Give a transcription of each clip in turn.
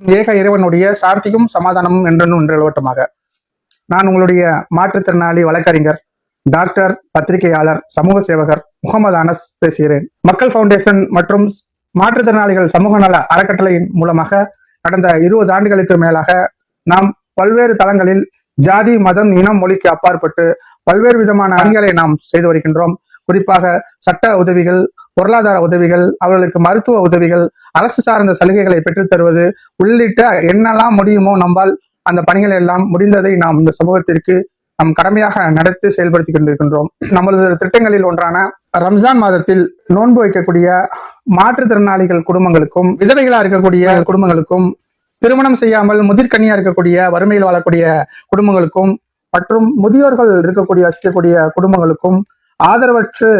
ஏக இறைவனுடைய சார்த்தியும் சமாதானமும் என்றும் என்று நிலவட்டமாக நான் உங்களுடைய மாற்றுத்திறனாளி வழக்கறிஞர் டாக்டர் பத்திரிகையாளர் சமூக சேவகர் முகமது அனஸ் பேசுகிறேன். மக்கள் ஃபவுண்டேஷன் மற்றும் மாற்றுத்திறனாளிகள் சமூக நல அறக்கட்டளையின் மூலமாக கடந்த இருபது ஆண்டுகளுக்கு மேலாக நாம் பல்வேறு தளங்களில் ஜாதி மதம் இனம் மொழிக்கு அப்பாற்பட்டு பல்வேறு விதமான அணிகளை நாம் செய்து வருகின்றோம். குறிப்பாக சட்ட உதவிகள் பொருளாதார உதவிகள் அவர்களுக்கு மருத்துவ உதவிகள் அரசு சார்ந்த சலுகைகளை பெற்றுத் தருவது உள்ளிட்ட என்னெல்லாம் முடியுமோ நம்மால் அந்த பணிகள் எல்லாம் முடிந்ததை நாம் இந்த சமூகத்திற்கு நம் கடமையாக நடத்தி செயல்படுத்தி கொண்டிருக்கின்றோம். நமது திட்டங்களில் ஒன்றான ரம்ஜான் மாதத்தில் நோன்பு வைக்கக்கூடிய மாற்றுத்திறனாளிகள் குடும்பங்களுக்கும் விதவைகளா இருக்கக்கூடிய குடும்பங்களுக்கும் திருமணம் செய்யாமல் முதிர்கனியா இருக்கக்கூடிய வறுமையில் வாழக்கூடிய குடும்பங்களுக்கும் மற்றும் முதியோர்கள் இருக்கக்கூடிய வசிக்கக்கூடிய குடும்பங்களுக்கும் ஆதரவற்று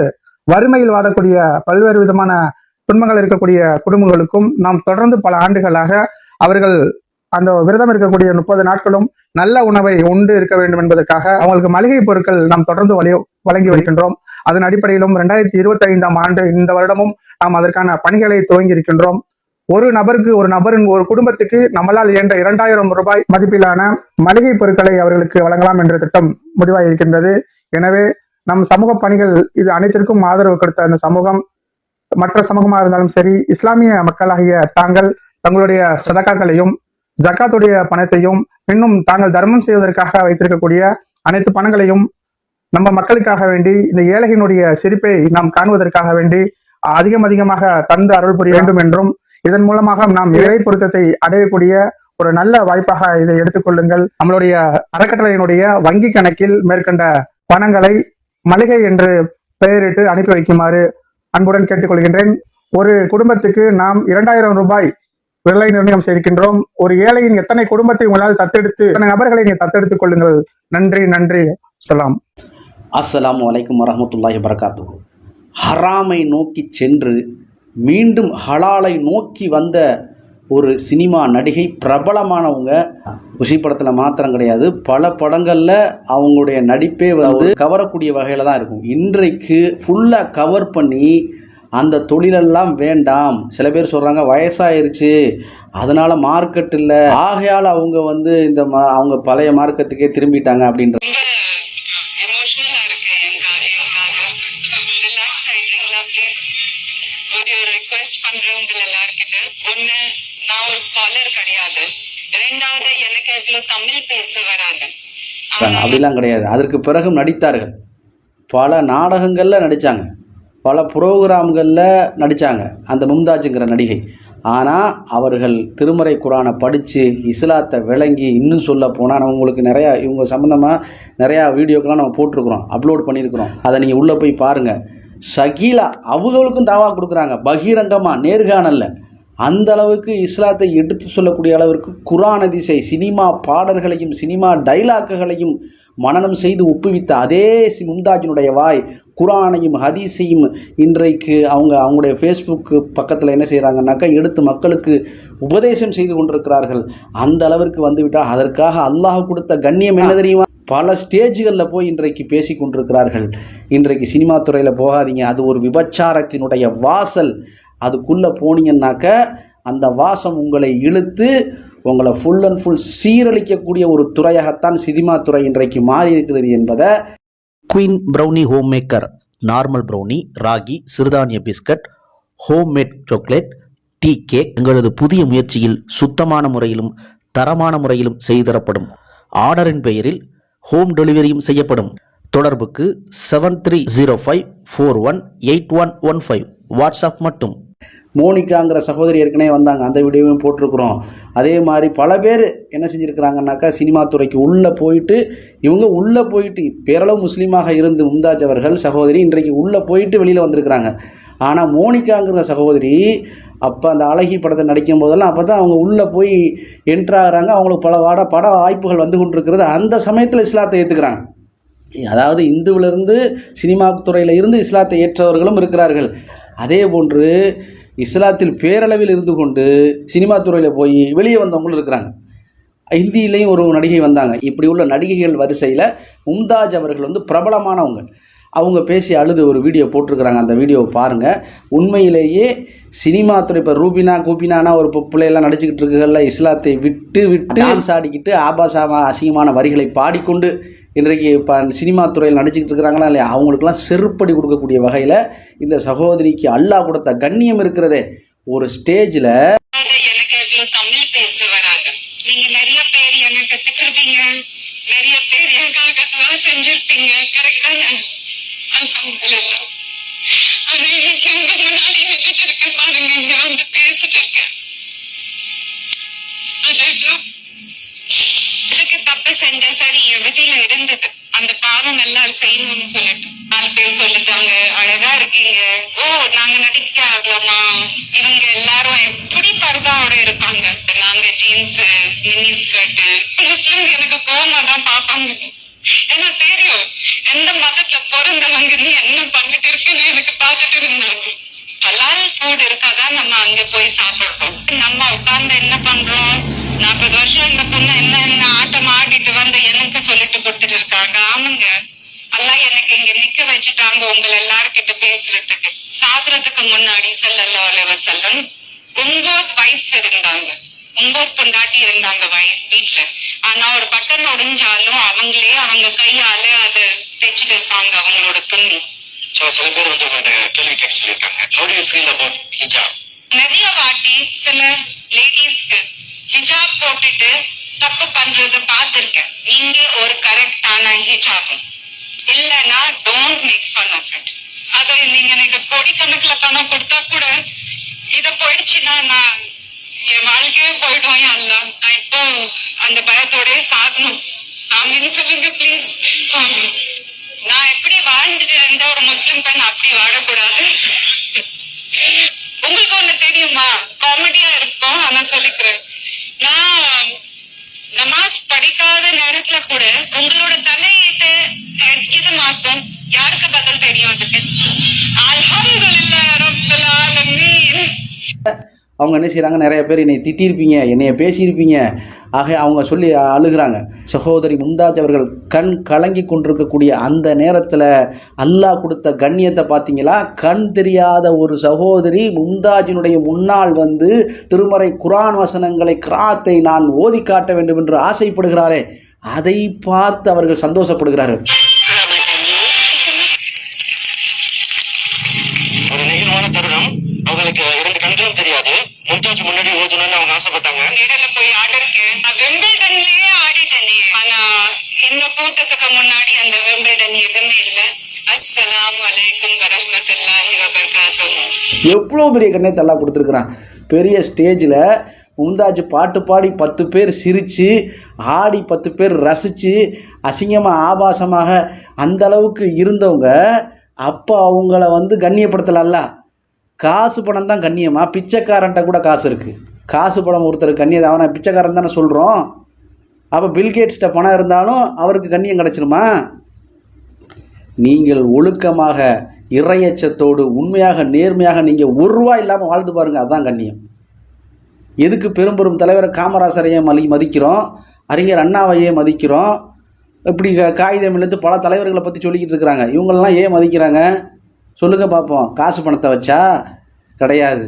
வறுமையில் வாழக்கூடிய பல்வேறு விதமான துன்பங்கள் இருக்கக்கூடிய குடும்பங்களுக்கும் நாம் தொடர்ந்து பல ஆண்டுகளாக அவர்கள் அந்த விரதம் இருக்கக்கூடிய முப்பது நாட்களும் நல்ல உணவை உண்டு இருக்க வேண்டும் என்பதற்காக அவங்களுக்கு மளிகை பொருட்கள் நாம் தொடர்ந்து வழி வழங்கி வருகின்றோம். அதன் அடிப்படையிலும் இரண்டாயிரத்தி இருபத்தி ஐந்தாம் ஆண்டு இந்த வருடமும் நாம் அதற்கான பணிகளை துவங்கி இருக்கின்றோம். ஒரு நபருக்கு ஒரு நபரின் ஒரு குடும்பத்துக்கு நம்மளால் இயன்ற இரண்டாயிரம் ரூபாய் மதிப்பிலான மளிகை பொருட்களை அவர்களுக்கு வழங்கலாம் என்ற திட்டம் முடிவாக இருக்கின்றது எனவே நம் சமூக பணிகள் இது அனைத்திற்கும் ஆதரவு கொடுத்த அந்த சமூகம் மற்ற சமூகமாக இருந்தாலும் சரி இஸ்லாமிய மக்களாகிய தாங்கள் தங்களுடைய சதக்காக்களையும் ஜக்காத்துடைய பணத்தையும் இன்னும் தாங்கள் தர்மம் செய்வதற்காக வைத்திருக்கக்கூடிய அனைத்து பணங்களையும் நம்ம மக்களுக்காக வேண்டி இந்த ஏழையினுடைய சிரிப்பை நாம் காணுவதற்காக வேண்டி அதிகம் அதிகமாக தந்து அருள் புரிய வேண்டும் என்றும் இதன் மூலமாக நாம் இறை பொருத்தத்தை அடையக்கூடிய ஒரு நல்ல வாய்ப்பாக இதை எடுத்துக்கொள்ளுங்கள் நம்மளுடைய அறக்கட்டளையினுடைய வங்கி கணக்கில் மேற்கண்ட பணங்களை மளிகை என்று பெயரிட்டு அனுப்பி வைக்குமாறு அன்புடன் கேட்டுக்கொள்கின்றேன். ஒரு குடும்பத்துக்கு நாம் இரண்டாயிரம் ரூபாய் விலை நிர்ணயம் செய்திருக்கின்றோம். ஒரு ஏழையின் எத்தனை குடும்பத்தை உங்களால் தத்தெடுத்து எத்தனை நபர்களை நீங்கள் தத்தெடுத்துக் கொள்ளுங்கள். நன்றி நன்றி. சொல்லாம் அஸ்லாம் வலைக்கம் வரமத்துல்லாஹி வரகாத்து ஹராமை நோக்கி சென்று மீண்டும் ஹலாலை நோக்கி வந்த ஒரு சினிமா நடிகை பிரபலமானவங்க. குஷி படத்தில் மாத்திரம் கிடையாது. பல படங்களில் அவங்களுடைய நடிப்பே வந்து கவரக்கூடிய வகையில் தான் இருக்கும். இன்றைக்கு ஃபுல்லாக கவர் பண்ணி அந்த தொழிலெல்லாம் வேண்டாம். சில பேர் சொல்கிறாங்க வயசாயிருச்சு. அதனால் மார்க்கெட் இல்லை. ஆகையால் அவங்க வந்து இந்த மா அவங்க பழைய மார்க்கெட்டுக்கே திரும்பிட்டாங்க அப்படின்ற ஒரு ரிக்வெஸ்ட் பண்ணுறவங்க எல்லாருக்கிட்ட ஒன்று நான் ஒரு ஸ்காலர் கிடையாது. ரெண்டாவது எனக்கு எவ்வளவு தமிழ் பேச வராது. அப்படிலாம் கிடையாது. அதற்கு பிறகு நடித்தார்கள். பல நாடகங்களில் நடித்தாங்க பல ப்ரோக்ராம்களில் நடித்தாங்க அந்த மும்தாஜுங்கிற நடிகை. ஆனால் அவர்கள் திருமறை குரானை படித்து இஸ்லாத்தை விளங்கி இன்னும் சொல்ல போனால் நம்ம உங்களுக்கு நிறையா இவங்க சம்மந்தமாக நிறையா வீடியோக்கெல்லாம் நம்ம போட்டிருக்கிறோம். அப்லோட் பண்ணியிருக்கிறோம். அதை நீங்கள் உள்ளே போய் பாருங்கள் சகீலா அவங்களுக்கும் தாவா கொடுக்குறாங்க. பகிரங்கமாக நேர்காணலில். அந்த அளவுக்கு இஸ்லாத்தை எடுத்து சொல்லக்கூடிய அளவிற்கு குரான் அதிசை சினிமா பாடல்களையும் சினிமா டைலாக்குகளையும் மனநம் செய்து ஒப்புவித்த அதே சி- மும்தாஜினுடைய வாய் குரானையும் ஹதீஸையும் இன்றைக்கு அவங்க அவங்களுடைய ஃபேஸ்புக்கு பக்கத்தில் என்ன செய்கிறாங்கனாக்கா எடுத்து மக்களுக்கு உபதேசம் செய்து கொண்டிருக்கிறார்கள். அந்த அளவிற்கு வந்துவிட்டால் அதற்காக அல்லாஹ் கொடுத்த கண்ணியம் என்ன தெரியுமா? பல ஸ்டேஜ்களில் போய் இன்றைக்கு பேசி கொண்டிருக்கிறார்கள். இன்றைக்கு சினிமா துறையில் போகாதீங்க அது ஒரு விபச்சாரத்தினுடைய வாசல். அதுக்குள்ளே போனீங்கன்னாக்க அந்த வாசம் உங்களை இழுத்து உங்களை ஃபுல் அண்ட் ஃபுல் சீரழிக்கக்கூடிய ஒரு துறையாகத்தான் சினிமா துறை இன்றைக்கு மாறி இருக்கிறது என்பதை queen brownie home maker normal brownie ragi சிறுதானிய biscuit home made chocolate tea cake எங்களது புதிய முயற்சியில் சுத்தமான முறையிலும் தரமான முறையிலும் செய்து தரப்படும். ஆர்டரின் பெயரில் ஹோம் டெலிவரியும் செய்யப்படும். தொடர்புக்கு seven three zero five four one eight one one five WhatsApp மட்டும் மோனிகாங்கிற சகோதரி ஏற்கனவே வந்தாங்க. அந்த வீடியோவும் போட்டிருக்கிறோம். அதே மாதிரி பல பேர் என்ன செஞ்சுருக்கிறாங்கனாக்கா சினிமா துறைக்கு உள்ளே போயிட்டு இவங்க உள்ளே போயிட்டு பேரளவு முஸ்லீமாக இருந்து மும்தாஜ் அவர்கள் சகோதரி இன்றைக்கு உள்ளே போயிட்டு வெளியில் வந்திருக்கிறாங்க. ஆனால் மோனிகாங்கிற சகோதரி அப்போ அந்த அழகி படத்தை நடிக்கும் போதெல்லாம் அப்போ தான் அவங்க உள்ளே போய் என்ட்ராகிறாங்க அவங்களுக்கு பல வாட பட வாய்ப்புகள் வந்து கொண்டிருக்கிறது. அந்த சமயத்தில் இஸ்லாத்தை ஏற்றுக்கிறாங்க அதாவது இந்துவிலிருந்து சினிமா துறையில் இருந்து இஸ்லாத்தை ஏற்றவர்களும் இருக்கிறார்கள். அதே போன்று இஸ்லாத்தில் பேரளவில் இருந்து கொண்டு சினிமா துறையில் போய் வெளியே வந்தவங்களும் இருக்கிறாங்க. ஹிந்தியிலையும் ஒரு நடிகை வந்தாங்க. இப்படி உள்ள நடிகைகள் வரிசையில் மும்தாஜ் அவர்கள் வந்து பிரபலமானவங்க. அவங்க பேசி அழுது ஒரு வீடியோ போட்டிருக்கிறாங்க. அந்த வீடியோவை பாருங்கள் உண்மையிலேயே சினிமா துறை இப்போ ரூபினா கூபினானா ஒரு பிள்ளையெல்லாம் நடிச்சுக்கிட்டு இருக்குகள்ல இஸ்லாத்தை விட்டு விட்டு டான்ஸ் ஆடிக்கிட்டு ஆபாசமா அசிங்கமான வரிகளை பாடிக்கொண்டு இன்றைக்கு இப்போ சினிமா துறையில் நடிச்சுக்கிட்டு இருக்கிறாங்களா இல்லையா? அவங்களுக்கெல்லாம் செருப்படி கொடுக்கக்கூடிய வகையில் இந்த சகோதரிக்கு அல்லாஹ் கொடுத்த கண்ணியம் இருக்கிறதே. ஒரு ஸ்டேஜில் பாருங்க. இங்க வந்து பேசிட்டு இருக்கேன். அது எவ்வளவு என் இருந்தது அந்த பாவம் எல்லாம் செய்யணும்னு சொல்லிட்டு நாலு பேர் சொல்லிட்டாங்க. அழகா இருக்கீங்க. ஓ நாங்க நடிக்க ஆகலாமா? இவங்க எல்லாரும் எப்படி பர்தாவோட இருப்பாங்க? நாங்க ஜீன்ஸ் மினி ஸ்கர்ட் முஸ்லிம்ஸ் எனக்கு கோமா தான் பாப்பாங்க ஏன்னா தெரியும் எந்த மதத்துல பிறந்தவங்க நீ என்ன பண்ணிட்டு இருக்குன்னு எனக்கு பாத்துட்டு இருந்தாங்க. ஹலால் ஃபுட் இருக்காதான் நம்ம அங்க போய் சாப்பிடுறோம் நம்ம உட்கார்ந்து என்ன பண்றோம்? நாற்பது வருஷம் இந்த பொண்ணு என்ன என்ன ஆட்டம் ஆடிட்டு வந்து எனக்கு சொல்லிட்டு கொடுத்துட்டு இருக்காங்க. ஆமாங்க. அல்லாஹ் எனக்கு இங்க நிக்க வச்சுட்டாங்க உங்களை எல்லார்கிட்ட பேசுறதுக்கு. சாகுறதுக்கு முன்னாடி ஸல்லல்லாஹு அலைஹி வஸல்லம் ஒன்பது வைஃப் இருந்தாங்க. ஒன்பது பொண்டாட்டி இருந்தாங்க வை- வீட்ல. ஆனா ஒரு பட்டன் உடைஞ்சாலும் அவங்களே அவங்க கையால அதை தைச்சிட்டு இருப்பாங்க அவங்களோட துணி. சில பேர் வந்து கேள்வி கேட்க சொல்லியிருக்காங்க. நிறைய வாட்டி சில லேடிஸ்க்கு ஹிஜாப் போட்டுட்டு தப்பு பண்றத பார்த்திருக்கேன் நீங்க ஒரு கரெக்டான ஹிஜாபும் இல்லனா don't make fun of it அது நீங்க எனக்கு கோடிக்கணக்குல பணம் கொடுத்தா கூட இத போயிடுச்சுன்னா நான் என் வாழ்க்கையே போயிடும். அல்ல நான் இப்போ அந்த பயத்தோட சாகணும். ஆமின்னு சொல்லுங்க ப்ளீஸ் நான் எப்படி வாழ்ந்துட்டு இருந்தா ஒரு முஸ்லிம் பெண் அப்படி வாழக்கூடாது? உங்களுக்கு ஒண்ணு தெரியுமா? காமெடியா இருக்கும். கூட உங்களோட தலையீட்டு இது மாத்தும் யாருக்கு பதில் தெரியும் அதுக்கு? அவங்க என்ன செய்கிறாங்க நிறைய பேர் என்னை திட்டியிருப்பீங்க என்னைய பேசியிருப்பீங்க. ஆக அவங்க சொல்லி அழுகிறாங்க. சகோதரி மும்தாஜ் அவர்கள் கண் கலங்கி கொண்டிருக்கக்கூடிய அந்த நேரத்தில் அல்லாஹ் கொடுத்த கண்ணியத்தை பார்த்தீங்களா? கண் தெரியாத ஒரு சகோதரி மும்தாஜினுடைய முன்னால் வந்து திருமறை குரான் வசனங்களை கிராத்தை நான் ஓதி காட்ட வேண்டும் என்று ஆசைப்படுகிறாரே அதை பார்த்து அவர்கள் சந்தோஷப்படுகிறார்கள். ஒரு நெகிழ்வான தருணம். அவங்களுக்கு இரண்டு கண்களும் தெரியாது. மும்தாஜ் முன்னாடி ஓதணும்னு அவங்க ஆசைப்பட்டாங்க. இடையில போய் ஆடிருக்கேன் நான் விம்பிள்டன்லயே ஆடிட்டேனே. ஆனா இந்த கூட்டத்துக்கு முன்னாடி அந்த விம்பிள்டன் எதுவுமே இல்ல. அஸ்ஸலாமு அலைக்கும் வரஹ்மத்துல்லாஹி வபரகாத்துஹு. எவ்வளோ பெரிய கண்ணியத்தை எல்லாம் கொடுத்துருக்குறான். பெரிய ஸ்டேஜில் மும்தாஜ் பாட்டு பாடி பத்து பேர் சிரித்து ஆடி பத்து பேர் ரசித்து அசிங்கமாக ஆபாசமாக அந்த அளவுக்கு இருந்தவங்க அப்போ அவங்கள வந்து கண்ணியப்படுத்தலாம்ல காசு பணம் தான் கண்ணியமா? பிச்சைக்காரன்ட்ட கூட காசு இருக்குது காசு பணம் ஒருத்தர் கண்ணியம் அவனை பிச்சைக்காரன் தானே சொல்கிறோம் அப்போ பில்கேட்ஸ்கிட்ட பணம் இருந்தாலும் அவருக்கு கண்ணியம் கிடச்சிருமா? நீங்கள் ஒழுக்கமாக இறையச்சத்தோடு உண்மையாக நேர்மையாக நீங்கள் ஒரு ரூபா இல்லாமல் வாழ்ந்து பாருங்கள் அதுதான் கண்ணியம். எதுக்கு பெரும்பெரும் தலைவரை தலைவர் காமராசரையே மலி மதிக்கிறோம்? அறிஞர் அண்ணாவையே மதிக்கிறோம்? இப்படி காகிதம் இழுத்து பல தலைவர்களை பற்றி சொல்லிக்கிட்டு இருக்கிறாங்க. இவங்களெலாம் ஏன் மதிக்கிறாங்க? சொல்லுங்கள் பார்ப்போம் காசு பணத்தை வச்சா? கிடையாது.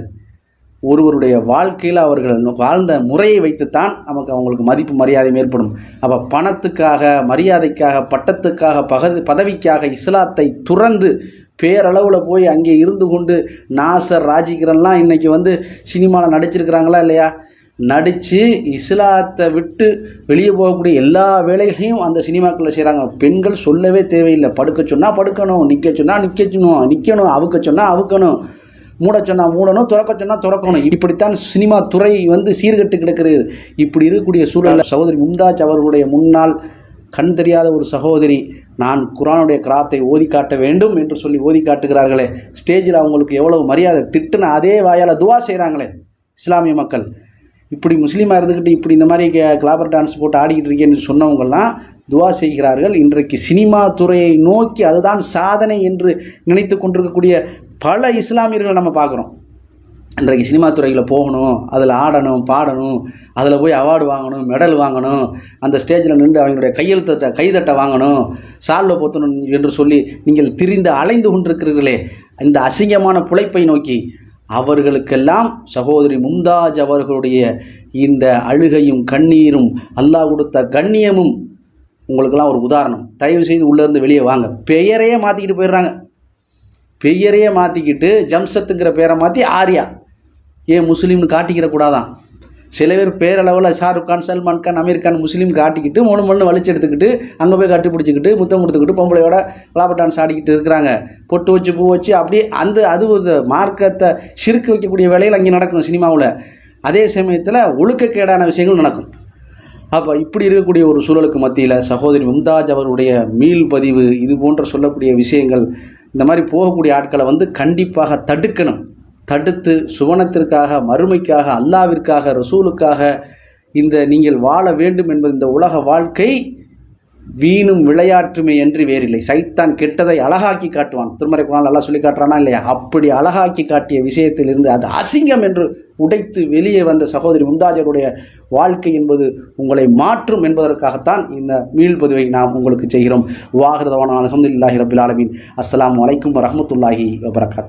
ஒருவருடைய வாழ்க்கையில் அவர்கள் வாழ்ந்த முறையை வைத்துத்தான் நமக்கு அவங்களுக்கு மதிப்பு மரியாதையும் ஏற்படும். அப்போ பணத்துக்காக மரியாதைக்காக பட்டத்துக்காக பகது பதவிக்காக இஸ்லாத்தை துறந்து பேரளவில் போய் அங்கே இருந்து கொண்டு நாசர் ராஜிகரன்லாம் இன்றைக்கி வந்து சினிமாவில் நடிச்சிருக்கிறாங்களா இல்லையா? நடித்து இஸ்லாத்தை விட்டு வெளியே போகக்கூடிய எல்லா வேலைகளையும் அந்த சினிமாக்களில் செய்கிறாங்க பெண்கள் சொல்லவே தேவையில்லை. படுக்க சொன்னால் படுக்கணும் நிற்க சொன்னால் நிற்கணும் நிற்கணும் அவுக்க சொன்னால் அவுக்கணும் மூட சொன்னால் மூடணும் துறக்க சொன்னால் துறக்கணும். இப்படித்தான் சினிமா துறை வந்து சீர்கெட்டு கிடக்கிறது இப்படி இருக்கக்கூடிய சூழலில் சகோதரி மும்தாஜ் அவர்களுடைய முன்னால் கண் தெரியாத ஒரு சகோதரி நான் குரானுடைய கிராத்தை ஓதி காட்ட வேண்டும் என்று சொல்லி ஓதி காட்டுகிறார்களே ஸ்டேஜில் அவங்களுக்கு எவ்வளவு மரியாதை திட்டுன அதே வாயால் துவா செய்கிறாங்களே இஸ்லாமிய மக்கள். இப்படி முஸ்லீமாக இருந்துக்கிட்டு இப்படி இந்த மாதிரி கிளாபர் டான்ஸ் போட்டு ஆடிக்கிட்டு இருக்கேன்னு சொன்னவங்கெல்லாம் துவா செய்கிறார்கள். இன்றைக்கு சினிமா துறையை நோக்கி அதுதான் சாதனை என்று நினைத்து கொண்டிருக்கக்கூடிய பல இஸ்லாமியர்கள் நம்ம பார்க்குறோம். இன்றைக்கு சினிமா துறையில் போகணும் அதில் ஆடணும் பாடணும் அதில் போய் அவார்டு வாங்கணும் மெடல் வாங்கணும் அந்த ஸ்டேஜில் நின்று அவங்களுடைய கையெழுத்தட்டை கைதட்டை வாங்கணும் சால்வை போத்தணும் என்று சொல்லி நீங்கள் திரிந்து அலைந்து கொண்டிருக்கிறீர்களே இந்த அசிங்கமான புழைப்பை நோக்கி அவர்களுக்கெல்லாம் சகோதரி மும்தாஜ் அவர்களுடைய இந்த அழுகையும் கண்ணீரும் அல்லாஹ் கொடுத்த கண்ணியமும் உங்களுக்கெல்லாம் ஒரு உதாரணம். தயவு செய்து உள்ளேருந்து வெளியே வாங்க. பெயரையே மாற்றிக்கிட்டு போயிடுறாங்க. பெயரையே மாற்றிக்கிட்டு ஜம்சத்துங்கிற பேரை மாற்றி ஆர்யா. ஏன் முஸ்லீம்னு காட்டிக்கிற கூடாதான். சில பேர் பேரளவில் ஷாருக் கான் சல்மான் கான் அமீர் கான் முஸ்லீம் காட்டிக்கிட்டு மூணு மண்ணு வலிச்சு எடுத்துக்கிட்டு அங்கே போய் கட்டி பிடிச்சிக்கிட்டு முத்தம் கொடுத்துக்கிட்டு பொம்பளையோட லாப ஆடிக்கிட்டு இருக்கிறாங்க. பொட்டு வச்சு பூ வச்சு அப்படியே அந்த அது ஒரு மார்க்கத்தை சிறுக்கு வைக்கக்கூடிய வேலைகள் அங்கே நடக்கும் சினிமாவில். அதே சமயத்தில் ஒழுக்கக்கேடான விஷயங்கள் நடக்கும். அப்போ இப்படி இருக்கக்கூடிய ஒரு சூழலுக்கு மத்தியில் சகோதரி மும்தாஜ் அவருடைய மீள் பதிவு இது போன்ற சொல்லக்கூடிய விஷயங்கள் இந்த மாதிரி போகக்கூடிய ஆட்களை வந்து கண்டிப்பாக தடுக்கணும். தடுத்து சுவனத்திற்காக மறுமைக்காக அல்லாவிற்காக ரசூலுக்காக இந்த நீங்கள் வாழ வேண்டும் என்பது இந்த உலக வாழ்க்கை வீணும் விளையாட்டுமே என்று வேறில்லை. சைத்தான் கெட்டதை அழகாக்கி காட்டுவான். திருமறை குரான் நல்லா சொல்லி காட்டுறானா இல்லையா? அப்படி அழகாக்கி காட்டிய விஷயத்திலிருந்து அது அசிங்கம் என்று உடைத்து வெளியே வந்த சகோதரி முந்தாஜருடைய வாழ்க்கை என்பது உங்களை மாற்றும் என்பதற்காகத்தான் இந்த மீள்பதிவை நாம் உங்களுக்கு செய்கிறோம். வாகிருதவான அலமதுல்லாஹி ரபில் ஆலமின். அஸ்லாம் வலைக்கம் வரமத்துல்லாஹி வபரகாத்.